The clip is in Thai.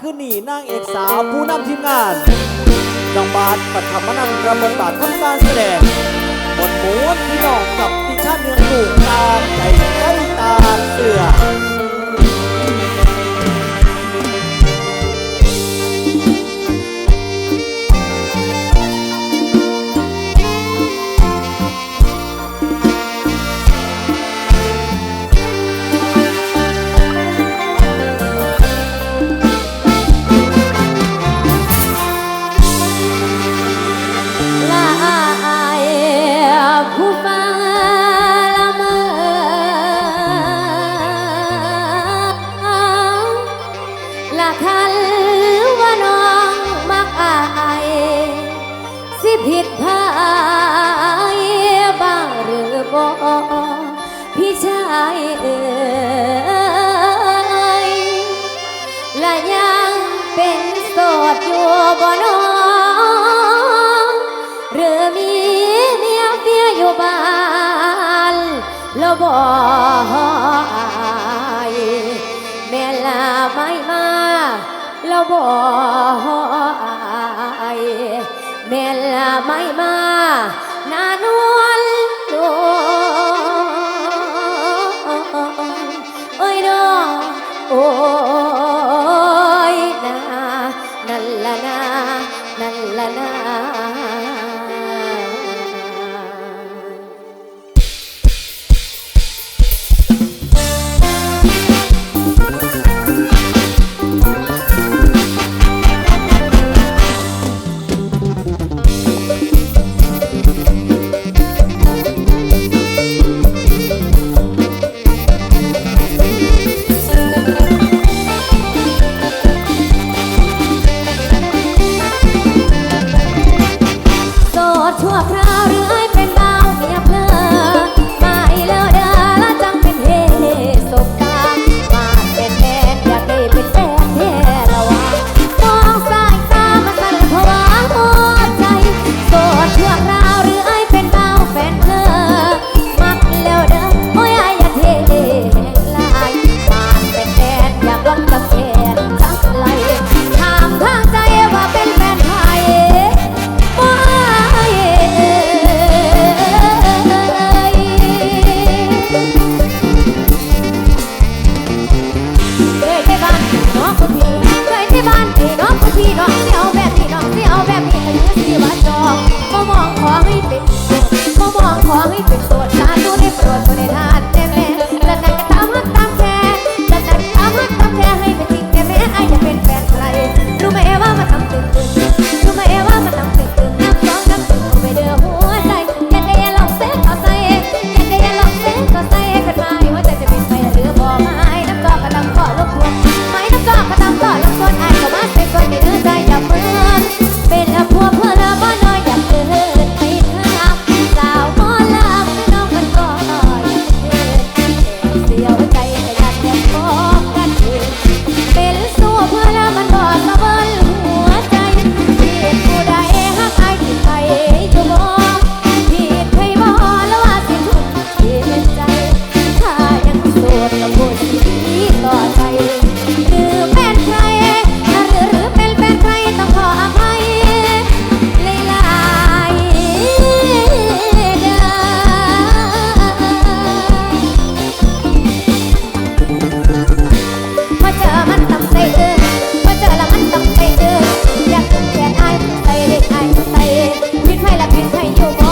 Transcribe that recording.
คือหนีนางเอกสาวผู้นำทีมงานน้องบาสปฐมนันกระบวนบาททำการแสดงบทม้วนพี่ดองกับ และยังเป็นโสดอยู่บ่น้องหรือมีเมียเฟียอยู่บ้านแล้วบ่อายแม่ลาไม่มาแล้วบ่ জানা พี่น้อที่เอาแบบพี่น้อที่เอาแบบนี้ก็อยู่สิว่าจองมามองขอให้เป็นโสดมามองขอให้เป็นโสด โสดกับนที่ต่อใจหรือเป็นใครนะหรือหรือเป็นเป็นใครต้องขออภัยหลายๆเด้พอเจอมันต้อใส่เด้อพอเจอแล้วมันต้อใส่เด้ออยากถูกแขนอายใส่เด็กอายใส่ผิดไผละผิดไผอยู่